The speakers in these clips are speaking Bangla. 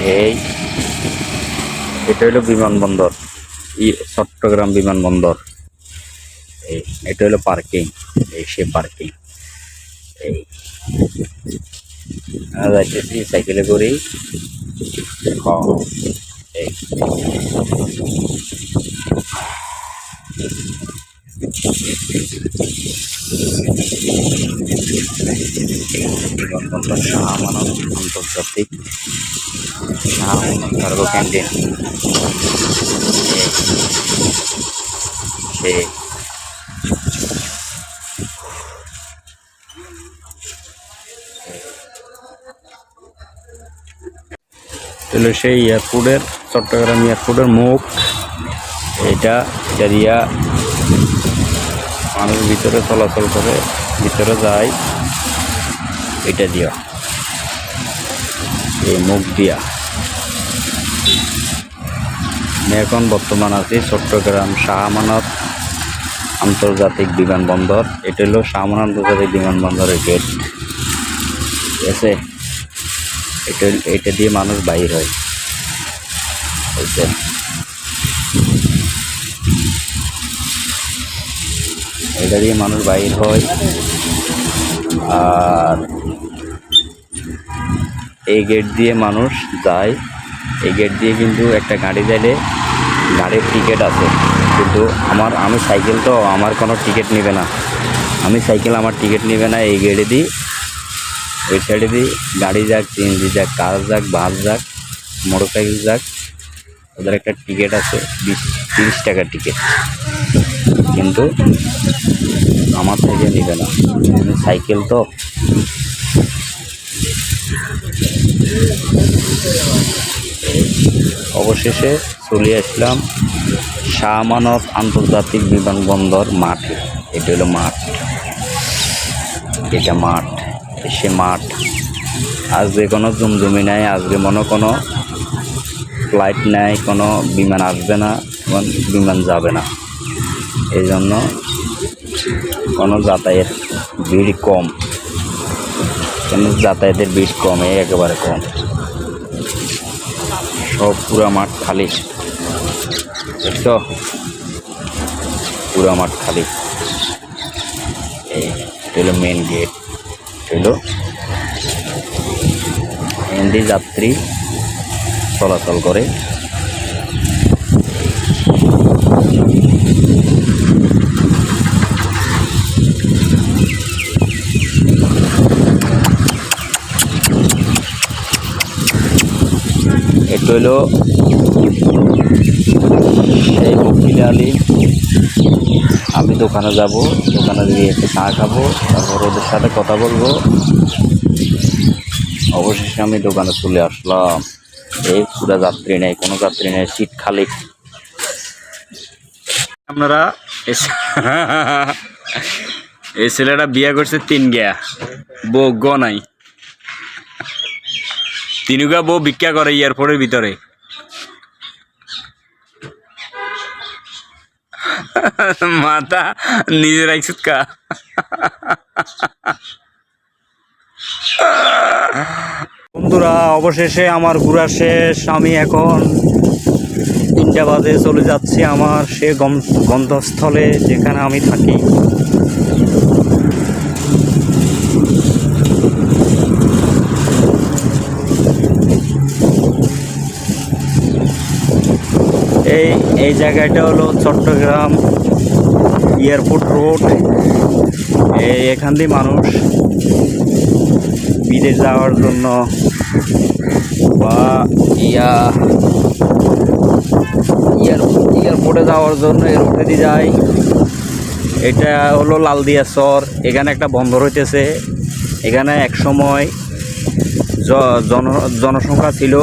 এই, এটা হলো বিমানবন্দর। ই চট্টগ্রাম বিমানবন্দর। এই, এটা হলো পার্কিং। এই সে পার্কিং। এই। যাইতেছি সাইকেলে করেই। এই। সে তাহলে সেই এয়ারপোর্টের, চট্টগ্রাম এয়ারপোর্টের মুখ। এটা এটা দিয়া মানুষ ভিতরে চলাচল করে, ভিতরে যায়। এটা দিয়া এই মুখ দিয়া। এখন বর্তমান আছি চট্টগ্রাম শাহ আমানত আন্তর্জাতিক বিমানবন্দর। এটা হলো শাহ আমানত আন্তর্জাতিক বিমানবন্দরের গেট ঠিক আছে? এটা এটা দিয়ে মানুষ বাইর হয়। এটা দিয়ে মানুষ বাইর হয়। আর এই গেট দিয়ে মানুষ যায়। এই গেট দিয়ে কিন্তু একটা গাড়ি যাইলে গাড়ির টিকিট আছে। কিন্তু আমার, আমি সাইকেল তো, আমার কোনো টিকিট নেবে না। আমি সাইকেল আমার টিকিট নেবে না, এই গেটে দিই ওই সাইডে দিই গাড়ি যাক সিএনজি যাক, কার যাক, বাস যাক মোটর সাইকেল যাক, ওদের একটা টিকিট আছে, বিশ, তিরিশ টাকার টিকিট কিন্তু আমার থেকে নেবে না। সাইকেল তো। অবশেষে চলে আসলাম শাহ আমানত আন্তর্জাতিক বিমানবন্দর মাঠে। এটা হলো মাঠ। এটা মাঠ। সে মাঠ। আজকে কোনো জমজমি নাই আজকে মনে কোনো ফ্লাইট নাই, কোনো বিমান আসবে না বিমান যাবে না। এই জন্য কোনো যাতায়াত ভিড় কম। কেন যাতায়াতের ভিড় কমে? একেবারে কম। সব পুরা মাঠ খালি। দেখছ? পুরা মাঠ খালি। এই হলো মেন গেট হলো হিন্দি যাত্রী চলাচল করে। এটা হলো সেই বকিল আলী। আমি দোকানে যাব, দোকানে গিয়ে একটু চা খাব, তারপর ওদের সাথে কথা বলব। অবশেষে আমি দোকানে চলে আসলাম। এই পুরা যাত্রী নেই, কোনো যাত্রী নেই, সিট খালি। আপনারা এই ছেলেটা বিয়ে করছে তিন গিয়া বউ গ নাই। তিনুগা বউ ভিক্ষা করে এয়ারপোর্টের ভিতরে। মাথা নিজে কা বন্ধুরা, অবশেষে আমার ঘোরা শেষ। আমি এখন তিনটা বাজে চলে যাচ্ছি আমার সে গন্তস্থলে যেখানে আমি থাকি। এই এই জায়গাটা হলো চট্টগ্রাম এয়ারপোর্ট রোড। এই এখান দিয়ে মানুষ বিদেশ যাওয়ার জন্য বা ইয়া এয়ার এয়ারপোর্টে যাওয়ার জন্য এই দিয়ে যায়। এটা হলো লালদিয়া চর এখানে একটা বন্দর হইতেছে। এখানে এক সময় জন, জনসংখ্যা ছিল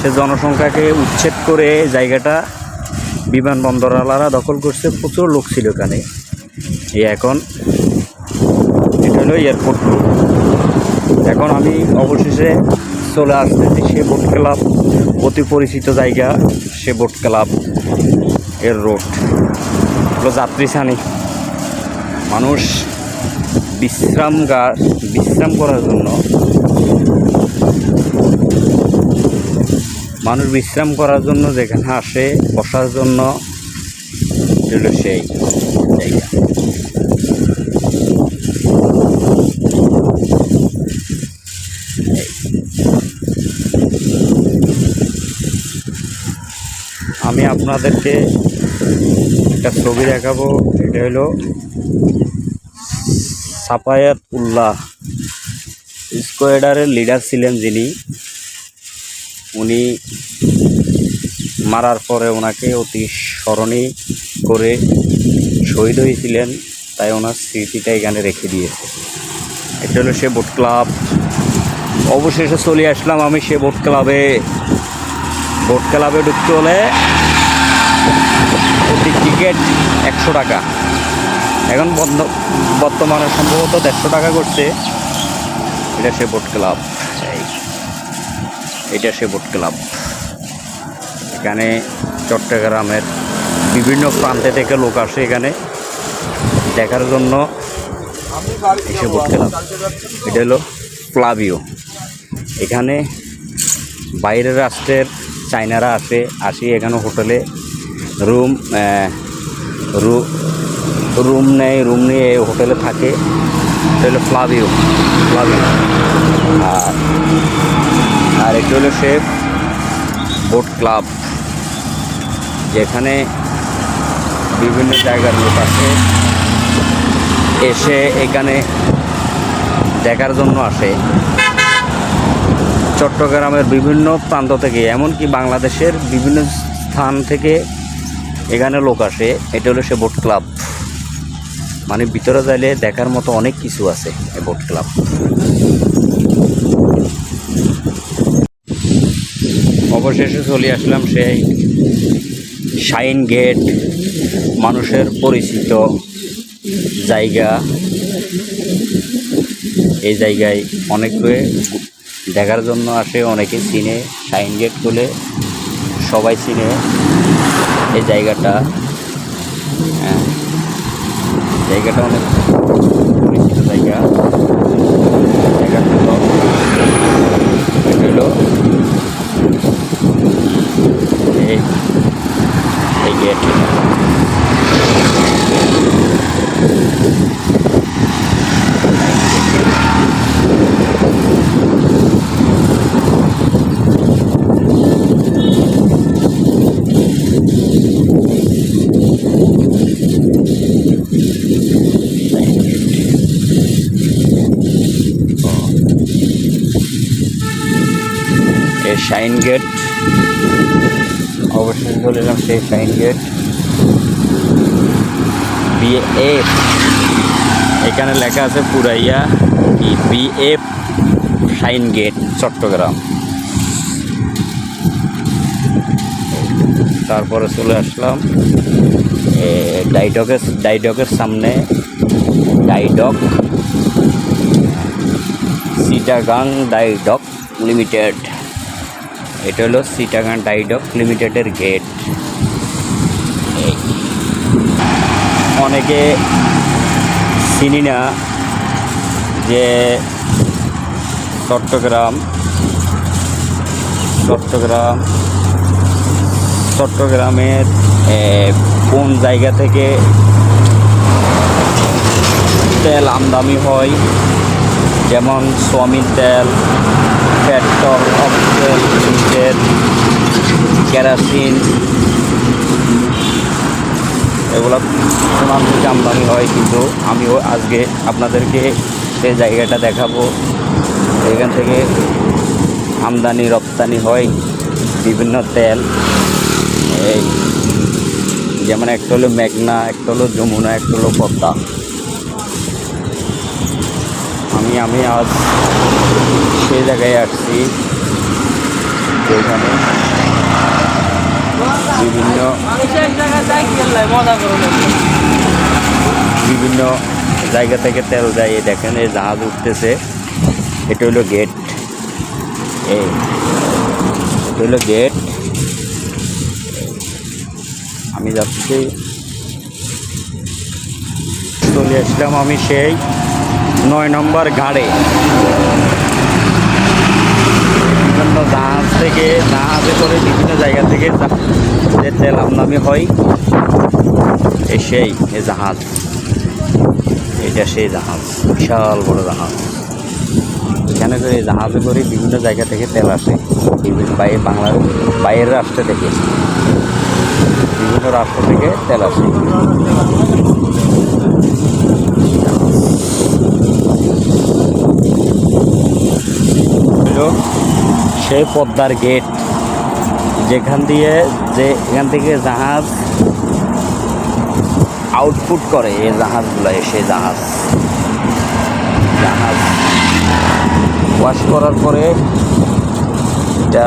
সে জনসংখ্যাকে উচ্ছেদ করে জায়গাটা বিমানবন্দরওয়ালারা দখল করছে, প্রচুর লোক ছিল এখানে। এই এখন এটা হলো এয়ারপোর্ট এখন আমি অবশেষে চলে আসতেছি সে বোট ক্লাব, অতি পরিচিত জায়গা, সে বোট ক্লাব এর রোড। হলো যাত্রী মানুষ বিশ্রামগার বিশ্রাম করার জন্য মানুষ বিশ্রাম করার জন্য যেখানে আসে, বসার জন্য সেই জায়গা। আমি আপনাদেরকে একটা ছবি দেখাবো, এটা হলো সাফায়াত উল্লাহ স্কোয়াডারের লিডার ছিলেন যিনি। উনি মারার পরে ওনাকে অতি স্মরণী করে শহীদ হয়েছিলেন, তাই ওনার স্মৃতিটা এখানে রেখে দিয়েছে। এটা হলো সে বোট ক্লাব অবশেষে চলে আসলাম আমি সে বোট ক্লাবে বোট ক্লাবে ঢুকতে হলে প্রতি টিকিট একশো টাকা। এখন বন্ধ বর্তমানে সম্ভবত দেড়শো টাকা করছে। এটা সে বোট ক্লাব এটা সে বোট ক্লাব এখানে চট্টগ্রামের বিভিন্ন প্রান্তে থেকে লোক আসে এখানে। দেখার জন্য এসে বোট ক্লাব এটা হলো প্লাবিও এখানে বাইরের রাষ্ট্রের চাইনারা আসে, আসি এখানে হোটেলে। রুম রুম নেয় রুম নিয়ে হোটেলে থাকে। এটা হলো ফ্লাভিও ফ্লাভিও আর আর এটা হলো সে বোট ক্লাব, যেখানে বিভিন্ন জায়গার লোক আসে, এসে এখানে দেখার জন্য আসে। চট্টগ্রামের বিভিন্ন প্রান্ত থেকে, এমনকি বাংলাদেশের বিভিন্ন স্থান থেকে এখানে লোক আসে। এটা হলো সে বোট ক্লাব। মানে ভিতরে যাইলে দেখার মতো অনেক কিছু আছে এই বোট ক্লাব। অবশেষে চলে আসলাম সেই শাইন গেট, মানুষের পরিচিত জায়গা। এই জায়গায় অনেকে দেখার জন্য আসে, অনেকে চিনে শাইন গেট বলে সবাই চিনে এই জায়গাটা। হ্যাঁ জায়গাটা অনেক পরিচিত জায়গা জায়গাটা হলো এটা হলো এই এই গেট এই শাইন গেট অবশ্যই চলে এলাম সেই শাইন গেট। বিএফ এখানে লেখা আছে পুরাইয়া কি বিএফ শাইন গেট, চট্টগ্রাম। তারপরে চলে আসলাম ডাইডকের ডাইডকের সামনে, ডাইডক, সিটাগাং ডাইডক লিমিটেড। এটা হলো সিটাগাং ডাইডক লিমিটেডের গেট অনেকে চিনি না যে চট্টগ্রাম চট্টগ্রাম, চট্টগ্রামের কোন জায়গা থেকে তেল আমদানি হয়? যেমন সোয়ামিন তেল পেট্রোল অক্সেল ডিজেল কেরাসিন এগুলো ওনার থেকে আমদানি হয়, কিন্তু আমিও আজকে আপনাদেরকে সেই জায়গাটা দেখাবো। এখান থেকে আমদানি, রপ্তানি হয় বিভিন্ন তেল। এই যেমন একটা হলো মেঘনা, একটা হলো যমুনা, একটা হলো পদ্মা আমি আমি আজ সেই জায়গায় আসছি যেখানে বিভিন্ন বিভিন্ন জায়গা থেকে তেল যায়। দেখেন, এই জাহাজ উঠতেছে। এটা হলো গেট। এই, এটা হলো গেট। আমি যাচ্ছি। চলে আসলাম আমি সেই নয় নম্বর ঘাড়ে। বিভিন্ন জাহাজ থেকে, জাহাজে করে বিভিন্ন জায়গা থেকে যা- তেল আমদানি হয় সেই এই জাহাজ। এটা সেই জাহাজ, বিশাল বড় জাহাজ। এখানে করে জাহাজে করে বিভিন্ন জায়গা থেকে তেল আসে। বিভিন্ন বাইরে বাংলার বাইরের রাষ্ট্র থেকে। বিভিন্ন রাষ্ট্র থেকে তেল আসে হলো সেই পদ্মার গেট। যেখান দিয়ে যে, এখান থেকে জাহাজ আউটপুট করে, এই জাহাজগুলো এসে জাহাজ। জাহাজ। ওয়াশ করার পরে এটা